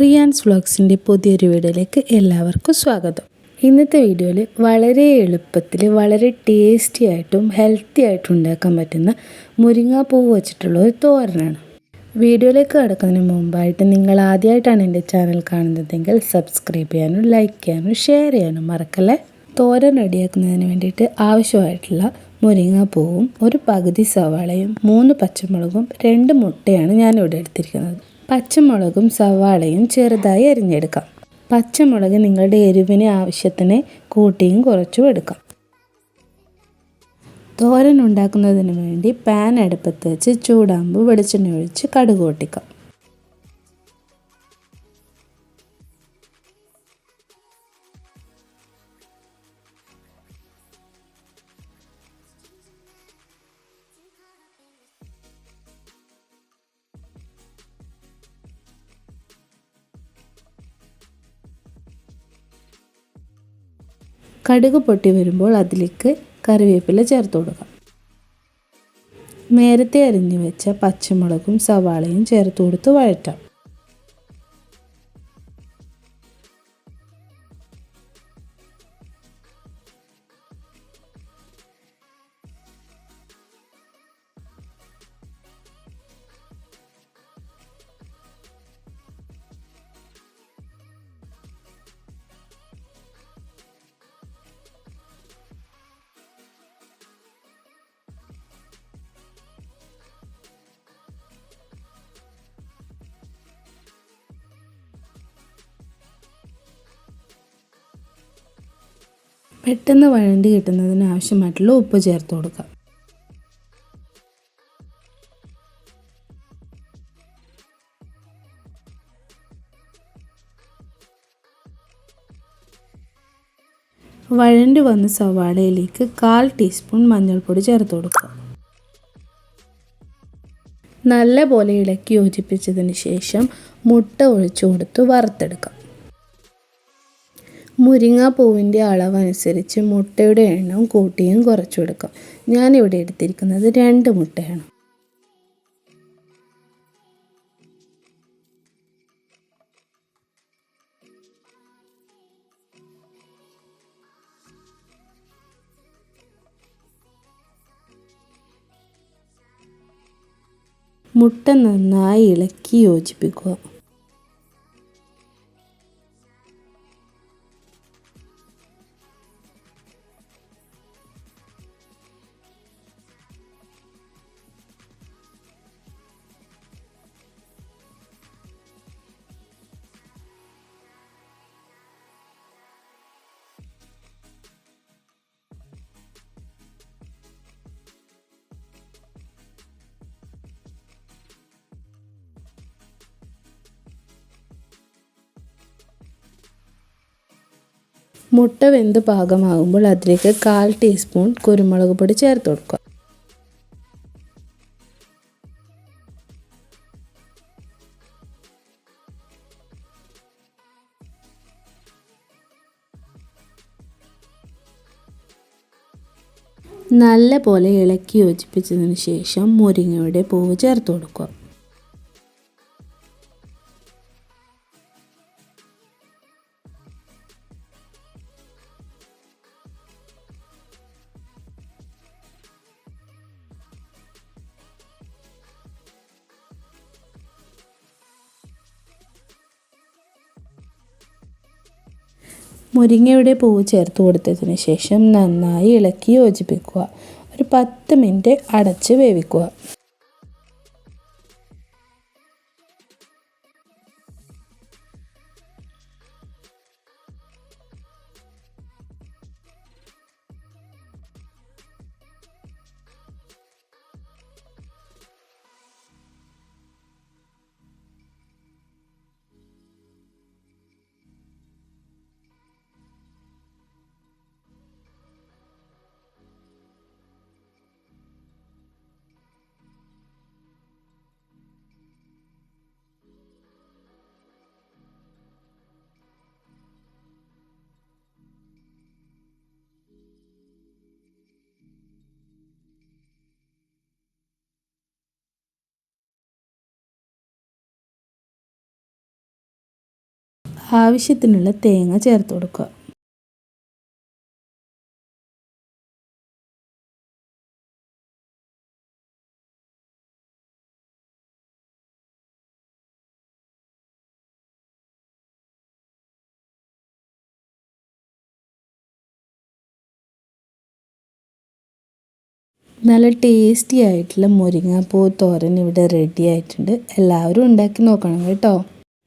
റിയാൻസ് വ്ളോഗ്സിന്റെ പുതിയൊരു വീഡിയോയിലേക്ക് എല്ലാവർക്കും സ്വാഗതം. ഇന്നത്തെ വീഡിയോയിൽ വളരെ എളുപ്പത്തിൽ വളരെ ടേസ്റ്റി ആയിട്ടും ഹെൽത്തി ആയിട്ടും ഉണ്ടാക്കാൻ പറ്റുന്ന മുരിങ്ങാപ്പൂവ് വെച്ചിട്ടുള്ള ഒരു തോരനാണ്. വീഡിയോയിലേക്ക് കടക്കുന്നതിന് മുമ്പായിട്ട് നിങ്ങൾ ആദ്യമായിട്ടാണ് എന്റെ ചാനൽ കാണുന്നതെങ്കിൽ സബ്സ്ക്രൈബ് ചെയ്യാനും ലൈക്ക് ചെയ്യാനും ഷെയർ ചെയ്യാനും മറക്കല്ലേ? തോരൻ റെഡിയാക്കുന്നതിന് വേണ്ടിയിട്ട് ആവശ്യമായിട്ടുള്ള മുരിങ്ങാപ്പൂവും ഒരു പകുതി സവാളയും മൂന്ന് പച്ചമുളകും രണ്ട് മുട്ടയാണ് ഞാനിവിടെ എടുത്തിരിക്കുന്നത്. പച്ചമുളകും സവാളയും ചെറുതായി അരിഞ്ഞെടുക്കാം. പച്ചമുളക് നിങ്ങളുടെ എരിവിന് ആവശ്യത്തിന് കൂട്ടിയും കുറച്ചും എടുക്കാം. തോരൻ ഉണ്ടാക്കുന്നതിന് വേണ്ടി പാൻ അടുപ്പത്ത് വെച്ച് ചൂടാമ്പ് വെളിച്ചെണ്ണ ഒഴിച്ച് കടുക് പൊട്ടിക്കാം. കടുക് പൊട്ടി വരുമ്പോൾ അതിലേക്ക് കറിവേപ്പില ചേർത്ത് കൊടുക്കാം. നേരത്തെ അരിഞ്ഞു വെച്ച പച്ചമുളകും സവാളയും ചേർത്ത് കൊടുത്ത് വഴറ്റാം. പെട്ടെന്ന് വഴണ്ടി കിട്ടുന്നതിന് ആവശ്യമായിട്ടുള്ള ഉപ്പ് ചേർത്ത് കൊടുക്കാം വഴണ്ടി വന്ന സവാളയിലേക്ക് കാൽ ടീസ്പൂൺ മഞ്ഞൾപ്പൊടി ചേർത്ത് കൊടുക്കുക. നല്ല പോലെ ഇളക്കി യോജിപ്പിച്ചതിന് ശേഷം മുട്ട ഒഴിച്ചു കൊടുത്ത് വറുത്തെടുക്കാം. മുരിങ്ങാപ്പൂവിന്റെ അളവനുസരിച്ച് മുട്ടയുടെ എണ്ണം കൂട്ടിയും കുറച്ചു എടുക്കാം ഞാനിവിടെ എടുത്തിരിക്കുന്നത് രണ്ട് മുട്ടയാണ്. മുട്ട നന്നായി ഇളക്കി യോജിപ്പിക്കുക. മുട്ട വെന്ത് പാകമാകുമ്പോൾ അതിലേക്ക് കാൽ ടീസ്പൂൺ കുരുമുളക് പൊടി ചേർത്ത് കൊടുക്കുക. നല്ല പോലെ ഇളക്കി യോജിപ്പിച്ചതിന് ശേഷം മുരിങ്ങയുടെ പൂവ് ചേർത്ത് കൊടുക്കുക. മുരിങ്ങയുടെ പൂവ് ചേർത്ത് കൊടുത്തതിന് ശേഷം നന്നായി ഇളക്കി യോജിപ്പിക്കുക. ഒരു പത്ത് മിനിറ്റ് അടച്ച് വേവിക്കുക. ആവശ്യത്തിനുള്ള തേങ്ങ ചേർത്ത് കൊടുക്കുക. നല്ല ടേസ്റ്റി ആയിട്ടുള്ള മുരിങ്ങാപ്പൂ തോരൻ ഇവിടെ റെഡി ആയിട്ടുണ്ട്. എല്ലാവരും ഉണ്ടാക്കി നോക്കണം കേട്ടോ.